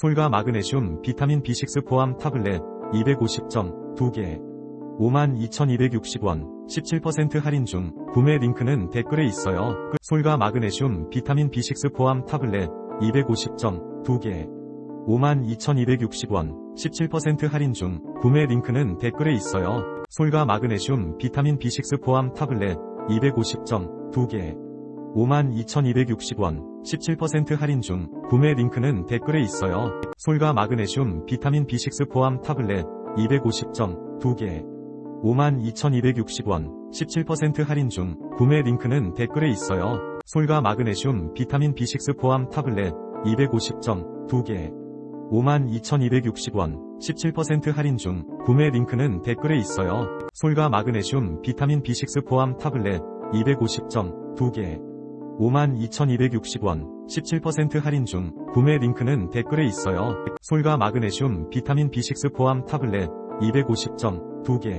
솔과 마그네슘, 비타민 B6 포함 타블렛 250점 2개 52,260원 17% 할인 중 구매 링크는 댓글에 있어요. 끝. 솔과 마그네슘, 비타민 B6 포함 타블렛 250점 2개 52,260원 17% 할인 중 구매 링크는 댓글에 있어요. 솔과 마그네슘, 비타민 B6 포함 타블렛 250점 2개 52,260원 17% 할인 중 구매 링크는 댓글에 있어요. 솔과 마그네슘, 비타민 B6 포함 타블렛 250점 2개 52,260원 17% 할인 중 구매 링크는 댓글에 있어요. 솔과 마그네슘, 비타민 B6 포함 타블렛 250점 2개 52,260원 17% 할인 중 구매 링크는 댓글에 있어요. 솔과 마그네슘, 비타민 B6 포함 타블렛 250점 2개 52,260원 17% 할인 중 구매 링크는 댓글에 있어요. 솔과 마그네슘, 비타민 B6 포함 타블렛 250점 2개